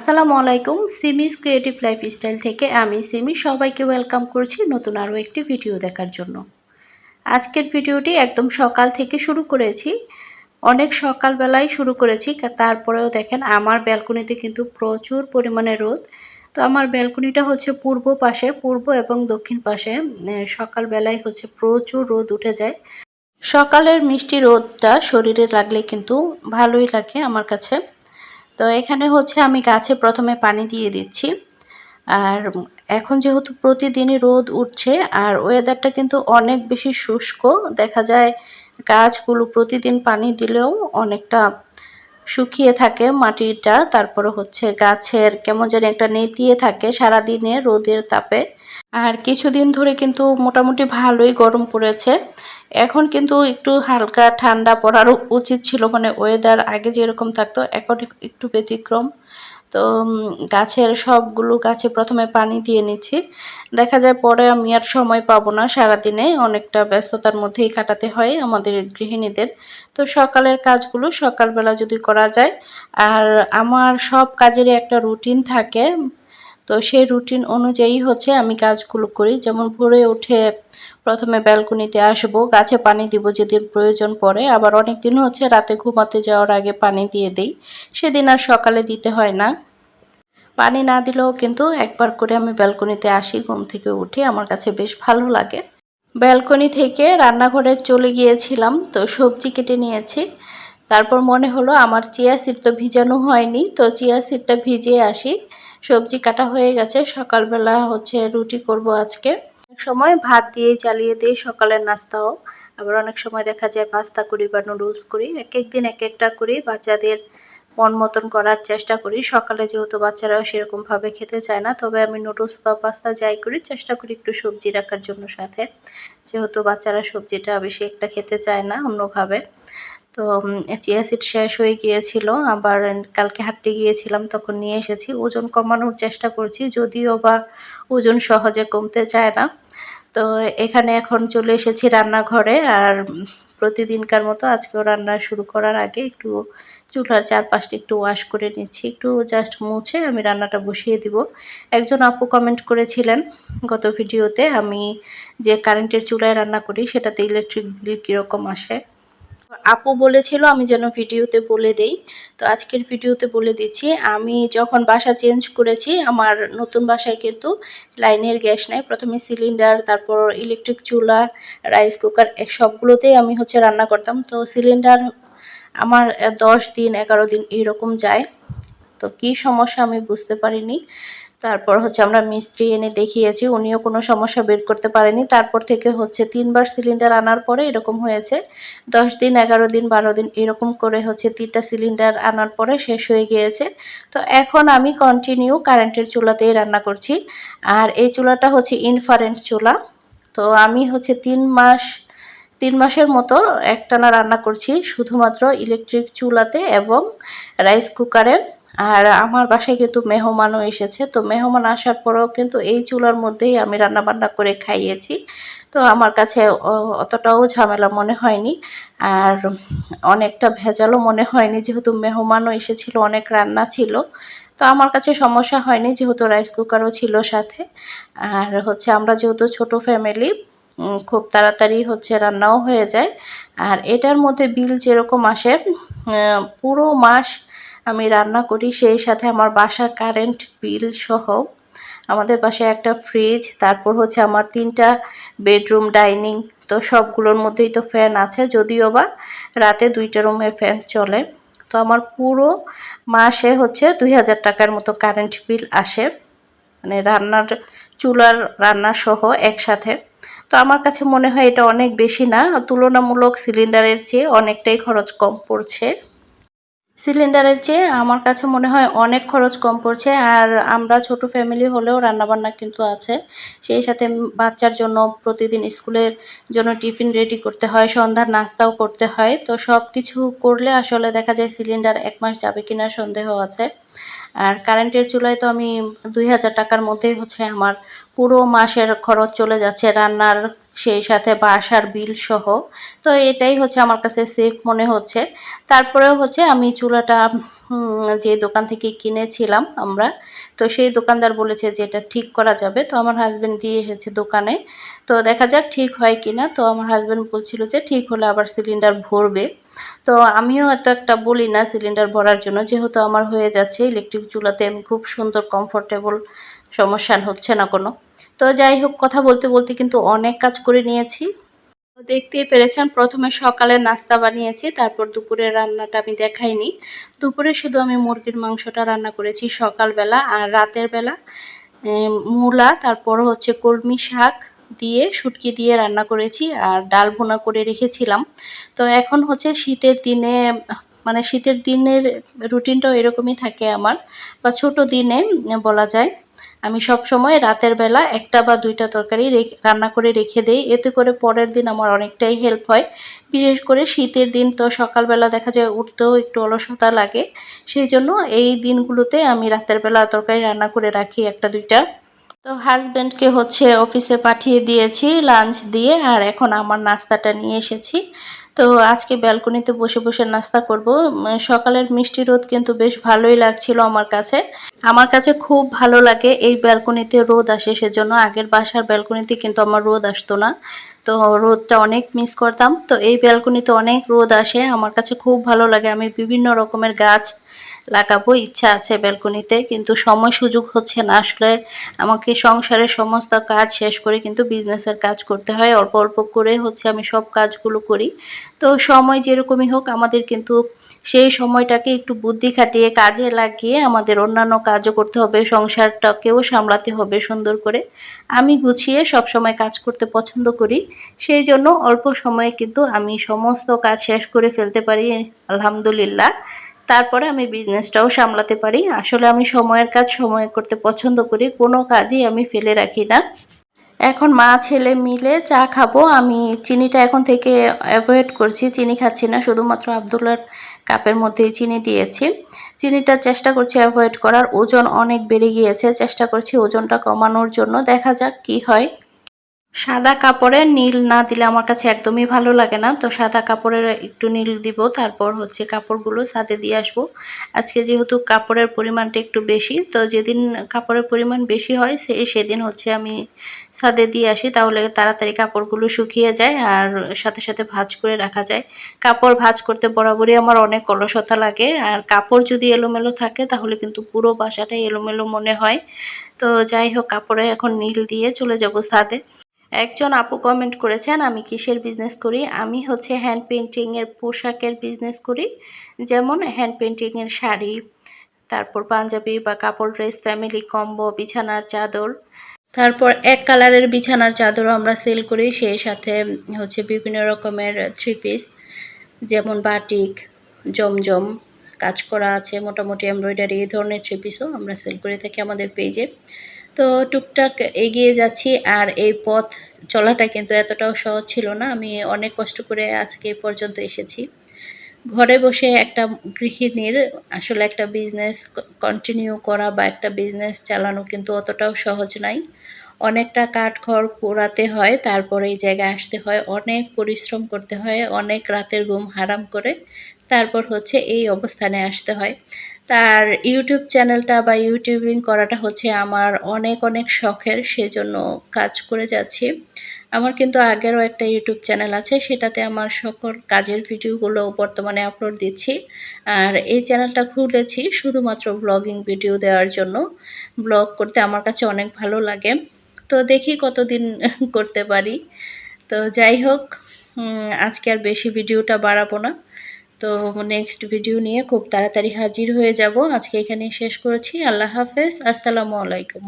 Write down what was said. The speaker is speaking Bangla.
আসসালামু আলাইকুম, সিমিস ক্রিয়েটিভ লাইফস্টাইল থেকে আমি সিমি সবাইকে ওয়েলকাম করছি নতুন আরও একটি ভিডিও দেখার জন্য। আজকের ভিডিওটি একদম সকাল থেকে শুরু করেছি। অনেক সকালবেলায় শুরু করেছি, তারপরেও দেখেন আমার ব্যালকনিতে কিন্তু প্রচুর পরিমাণে রোদ। তো আমার ব্যালকনিটা হচ্ছে পূর্ব পাশে, পূর্ব এবং দক্ষিণ পাশে সকালবেলায় হচ্ছে প্রচুর রোদ উঠে যায়। সকালের মিষ্টি রোদটা শরীরে লাগলে কিন্তু ভালোই লাগে আমার কাছে। তো এখানে হচ্ছে আমি গাছে প্রথমে পানি দিয়ে দিচ্ছি। আর এখন যেহেতু প্রতিদিনই রোদ উঠছে, আর ওয়েদারটা কিন্তু অনেক বেশি শুষ্ক, দেখা যায় গাছগুলো প্রতিদিন পানি দিলেও অনেকটা শুকিয়ে থাকে মাটিটা, তারপরে হচ্ছে গাছের কেমন যেন একটা নেতিয়ে থাকে সারাদিনে রোদের তাপে। আর কিছুদিন ধরে কিন্তু মোটামুটি ভালোই গরম পড়েছে। এখন কিন্তু একটু হালকা ঠান্ডা পড়ার উচিত ছিল মানে ওয়েদার আগে যেরকম থাকতো, এখন একটু ব্যতিক্রম। তো গাছের সবগুলো গাছে প্রথমে পানি দিয়ে নিচ্ছি। দেখা যায় পরে আমি আর সময় পাবো না, সারাদিনে অনেকটা ব্যস্ততার মধ্যেই কাটাতে হয় আমাদের গৃহিণীদের। তো সকালের কাজগুলো সকালবেলা যদি করা যায়, আর আমার সব কাজেরই একটা রুটিন থাকে তো সেই রুটিন অনুযায়ী হচ্ছে আমি কাজগুলো করি। যেমন ভোরে উঠে প্রথমে ব্যালকনিতে আসব, গাছে পানি দিব যেদিন প্রয়োজন পড়ে। আবার অনেক দিন হচ্ছে রাতে ঘুমাতে যাওয়ার আগে পানি দিয়ে দিই। সেদিন আর সকালে দিতে হয় না। পানি না দিলেও কিন্তু একবার করে আমি ব্যালকনিতে আসি, ঘুম থেকে উঠে। আমার কাছে বেশ ভালো লাগে। ব্যালকনি থেকে রান্নাঘরে চলে গিয়েছিলাম, তো সবজি কেটে নিয়েছি। তারপর মনে হলো আমার চিয়া সিড তো ভিজানো হয়নি, তো চিয়া সিডটা ভিজিয়ে আসি। সবজি কাটা হয়ে গেছে, সকালবেলা হচ্ছে রুটি করব আজকে। অনেক সময় ভাত দিয়ে চালিয়ে দিই সকালের নাস্তাও। আবার অনেক সময় দেখা যায় পাস্তা করি বা নুডলস করি। এক এক দিন এক একটা করি, বাচ্চাদের মন মতন করার চেষ্টা করি। সকালে যেহেতু বাচ্চারাও সেরকমভাবে খেতে চায় না, তবে আমি নুডলস বা পাস্তা যাই করি, চেষ্টা করি একটু সবজি রাখার জন্য সাথে। যেহেতু বাচ্চারা সবজিটা বেশি একটা খেতে চায় না অন্যভাবে। তো চিয়া সিড শেষ হয়ে গিয়েছিল। আবার কালকে হাঁটতে গিয়েছিলাম, তখন নিয়ে এসেছি। ওজন কমানোর চেষ্টা করছি, যদিও বা ওজন সহজে কমতে চায় না। তো, এখানে এখন চলে এসেছি রান্নাঘরে। আর প্রতিদিনকার মতো আজকেও রান্না শুরু করার আগে একটু চুলার চারপাশটা একটু ওয়াশ করে নিচ্ছি। একটু জাস্ট মুছে আমি রান্নাটা বসিয়ে দিব। একজন আপু কমেন্ট করেছিলেন গত ভিডিওতে আমি যে কারেন্টের চুলায় রান্না করি, সেটাতে ইলেকট্রিক বিল কীরকম আসে? আপু বলেছিল আমি যেন ভিডিওতে বলে দেই। তো আজকের ভিডিওতে বলে দিচ্ছি, আমি যখন বাসা চেঞ্জ করেছি, আমার নতুন বাসায় কিন্তু লাইনের গ্যাস নেয় প্রথমে সিলিন্ডার তারপর ইলেকট্রিক চুলা রাইস কুকার সবগুলোতেই আমি হচ্ছে রান্না করতাম। তো সিলিন্ডার আমার দশ দিন, এগারো দিন এরকম যায়। তো কি সমস্যা আমি বুঝতে পারিনি। তারপর হচ্ছে আমরা মিস্ত্রি এনে দেখিয়েছি, উনিও কোনো সমস্যা বের করতে পারেনি। তারপর থেকে হচ্ছে তিনবার সিলিন্ডার আনার পরে এরকম হয়েছে। দশ দিন, এগারো দিন, বারো দিন এরকম করে হচ্ছে তিনটা সিলিন্ডার আনার পরে শেষ হয়ে গিয়েছে। তো এখন আমি কন্টিনিউ কারেন্টের চুলাতেই রান্না করছি। আর এই চুলাটা হচ্ছে ইনফারেন্ট চুলা। তো আমি হচ্ছে তিন মাস, তিন মাসের মতো একটানা রান্না করছি। শুধুমাত্র ইলেকট্রিক চুলাতে এবং রাইস কুকারে আর আমার বাসায় কিন্তু মেহমানও এসেছে। তো মেহমান আসার পরেও কিন্তু এই চুলার মধ্যেই আমি রান্না বান্না করে খাইয়েছি। তো আমার কাছে অতটাও ঝামেলা মনে হয়নি। আর অনেকটা ভেজালও মনে হয়নি, যেহেতু মেহমানও এসেছিল, অনেক রান্না ছিল। তো আমার কাছে সমস্যা হয়নি, যেহেতু রাইস কুকারও ছিল সাথে। আর হচ্ছে আমরা যেহেতু ছোট ফ্যামিলি খুব তাড়াতাড়ি হচ্ছে রান্নাও হয়ে যায়। আর এটার মধ্যে বিল যেরকম আসে পুরো মাস আমি রান্না করি, সেই সাথে আমার বাসার কারেন্ট বিল সহ আমাদের বাসায় একটা ফ্রিজ তারপর হচ্ছে আমার তিনটা বেডরুম ডাইনিং তো সবগুলোর মধ্যেই তো ফ্যান আছে, যদিও বা রাতে দুইটা রুমে ফ্যান চলে। তো আমার পুরো মাসে হচ্ছে দুই হাজার টাকার মতো কারেন্ট বিল আসে মানে রান্নার, চুলার রান্না সহ একসাথে। তো আমার কাছে মনে হয় এটা অনেক বেশি না, তুলনামূলক সিলিন্ডারের চেয়ে অনেকটাই খরচ কম পড়ছে। সিলিন্ডারের চেয়ে আমার কাছে মনে হয় অনেক খরচ কম পড়ছে আর আমরা ছোট ফ্যামিলি হলেও রান্নাবান্না কিন্তু আছে। সেই সাথে বাচ্চার জন্য প্রতিদিন স্কুলের জন্য টিফিন রেডি করতে হয়, সন্ধ্যার নাস্তাও করতে হয়। তো সব কিছু করলে আসলে দেখা যায় সিলিন্ডার এক মাস যাবে কিনা সন্দেহ আছে। আর কারেন্টের চুলায় তো আমি দুই হাজার টাকার মধ্যেই হচ্ছে আমার পুরো মাসের খরচ চলে যাচ্ছে, রান্নার সেই সাথে বাসার বিল সহ। তো এটাই হচ্ছে আমার কাছে সেফ মনে হচ্ছে। তারপরেও হচ্ছে আমি চুলাটা যে দোকান থেকে কিনেছিলাম আমরা, তো সেই দোকানদার বলেছে যে এটা ঠিক করা যাবে। তো আমার হাজব্যান্ড দিয়ে এসেছে দোকানে। তো দেখা যাক ঠিক হয় কিনা। তো আমার হাজব্যান্ড বলছিল যে ঠিক হলে আবার সিলিন্ডার ভরবে। তো আমিও এত একটা বলি না সিলিন্ডার ভরার জন্য, যেহেতু আমার হয়ে যাচ্ছে ইলেকট্রিক চুলাতে আমি খুব সুন্দর কমফোর্টেবল সমস্যা হচ্ছে না কোনো। তো যাই হোক, কথা বলতে বলতে কিন্তু অনেক কাজ করে নিয়েছি। দেখতেই পেরেছেন, প্রথমে সকালে নাস্তা বানিয়েছি, তারপর দুপুরে রান্নাটা আমি দেখাইনি। দুপুরে শুধু আমি মুরগির মাংসটা রান্না করেছি সকালবেলা আর রাতের বেলা। মূলা তারপর হচ্ছে কলমি শাক দিয়ে শুটকি দিয়ে রান্না করেছি আর ডাল ভুনা করে রেখেছিলাম। তো এখন হচ্ছে শীতের দিনে মানে শীতের দিনের রুটিনটাও এরকমই থাকে আমার। বা ছোট দিনে বলা যায়, আমি সব সময় রাতের বেলা একটা বা দুইটা তরকারি রান্না করে রেখে দেই। এতে করে পরের দিন আমার অনেকটাই হেল্প হয়। বিশেষ করে শীতের দিন তো সকালবেলা দেখা যায় উঠতেও একটু অলসতা লাগে। সেই জন্য এই দিনগুলোতে আমি রাতের বেলা তরকারি রান্না করে রাখি একটা দুইটা। তো হাজব্যান্ডকে হচ্ছে অফিসে পাঠিয়ে দিয়েছি লাঞ্চ দিয়ে, আর এখন আমার নাস্তাটা নিয়ে এসেছি। তো আজকে ব্যালকনিতে বসে বসে নাস্তা করব। সকালের মিষ্টি রোদ কিন্তু বেশ ভালোই লাগছিল আমার কাছে। আমার কাছে খুব ভালো লাগে এই ব্যালকনিতে রোদ আসে সেজন্য। আগের বাসার ব্যালকনিতে কিন্তু আমার রোদ আসতো না। তো রোদটা অনেক মিস করতাম। তো এই ব্যালকনিতে অনেক রোদ আসে। আমার কাছে খুব ভালো লাগে। আমি বিভিন্ন রকমের গাছ লাগাবো, ইচ্ছা আছে ব্যালকনিতে, কিন্তু সময় সুযোগ হচ্ছে না। আসলে আমাকে সংসারের সমস্ত কাজ শেষ করে কিন্তু বিজনেসের কাজ করতে হয়। অল্প অল্প করে হচ্ছে আমি সব কাজগুলো করি। তো সময় যেরকমই হোক, আমাদের কিন্তু সেই সময়টাকে একটু বুদ্ধি খাটিয়ে কাজে লাগিয়ে আমাদের অন্যান্য কাজও করতে হবে, সংসারটাকেও সামলাতে হবে সুন্দর করে। আমি গুছিয়ে সব সময় কাজ করতে পছন্দ করি। সেই জন্য অল্প সময়ে কিন্তু আমি সমস্ত কাজ শেষ করে ফেলতে পারি, আলহামদুলিল্লাহ। তারপরে আমি বিজনেসটাও সামলাতে পারি। আসলে আমি সময়ের কাজ সময়ে করতে পছন্দ করি, কোনো কাজই আমি ফেলে রাখি না। এখন মা, ছেলে মিলে চা খাব। আমি চিনিটা এখন থেকে অ্যাভয়েড করছি, চিনি খাচ্ছি না, শুধুমাত্র আবদুল্লার কাপের মধ্যেই চিনি দিয়েছি। চিনিটা চেষ্টা করছি অ্যাভয়েড করার, ওজন অনেক বেড়ে গিয়েছে। চেষ্টা করছি ওজনটা কমানোর জন্য। দেখা যাক কি হয়। সাদা কাপড়ে নীল না দিলে আমার কাছে একদমই ভালো লাগে না। তো সাদা কাপড়ের একটু নীল দিব, তারপর হচ্ছে কাপড়গুলো সাথে দিয়ে আসব। আজকে যেহেতু কাপড়ের পরিমাণটা একটু বেশি, তো যেদিন কাপড়ের পরিমাণ বেশি হয়, সে সেদিন হচ্ছে আমি সাদে দিয়ে আসি, তাহলে তাড়াতাড়ি কাপড়গুলো শুকিয়ে যায় আর সাথে সাথে ভাজ করে রাখা যায়। কাপড় ভাজ করতে বরাবরই আমার অনেক অলসতা লাগে, আর কাপড় যদি এলোমেলো থাকে, তাহলে কিন্তু পুরো বাসাটাই এলোমেলো মনে হয়। তো যাই হোক, কাপড়ে এখন নীল দিয়ে চলে যাব সাদে একজন আপু কমেন্ট করেছেন, আমি কিসের বিজনেস করি? আমি হচ্ছে হ্যান্ড পেন্টিংয়ের পোশাকের বিজনেস করি, যেমন হ্যান্ড পেন্টিংয়ের শাড়ি, তারপর পাঞ্জাবি বা কাপড় ড্রেস ফ্যামিলি কম্বো বিছানার চাদর। তারপর এক কালারের বিছানার চাদরও আমরা সেল করি, সেই সাথে হচ্ছে বিভিন্ন রকমের থ্রি পিস যেমন বাটিক জমজম কাজ করা আছে, মোটামুটি এমব্রয়ডারি এই ধরনের থ্রি পিসও আমরা সেল করে থাকি আমাদের পেজে তো টুকটাক এগিয়ে যাচ্ছি আর এই পথ চলাটা কিন্তু এতটাও সহজ ছিল না। আমি অনেক কষ্ট করে আজকে পর্যন্ত এসেছি। ঘরে বসে একটা গৃহিণীর আসলে একটা বিজনেস কন্টিনিউ করা বা একটা বিজনেস চালানো কিন্তু অতটাও সহজ নাই। অনেকটা কাঠ খড় পোড়াতে হয়, তারপরে এই জায়গায় আসতে হয়, অনেক পরিশ্রম করতে হয়, অনেক রাতের ঘুম হারাম করে তারপর হচ্ছে এই অবস্থানে আসতে হয়। তার ইউটিউব চ্যানেলটা বা ইউটিউবিং করাটা হচ্ছে আমার অনেক অনেক শখের, সেজন্য কাজ করে যাচ্ছি। আমার কিন্তু আগেরও একটা ইউটিউব চ্যানেল আছে, সেটাতে আমার সকল কাজের ভিডিওগুলো বর্তমানে আপলোড দিচ্ছি। আর এই চ্যানেলটা খুলেছি শুধুমাত্র ব্লগিং ভিডিও দেওয়ার জন্য। ব্লগ করতে আমার কাছে অনেক ভালো লাগে। তো দেখি কতদিন করতে পারি। তো যাই হোক আজকে আর বেশি ভিডিওটা বাড়াবো না। তো নেক্সট ভিডিও নিয়ে খুব তাড়াতাড়ি হাজির হয়ে যাব। আজকে এখানে শেষ করেছি। আল্লাহ হাফেজ। আসসালামু আলাইকুম।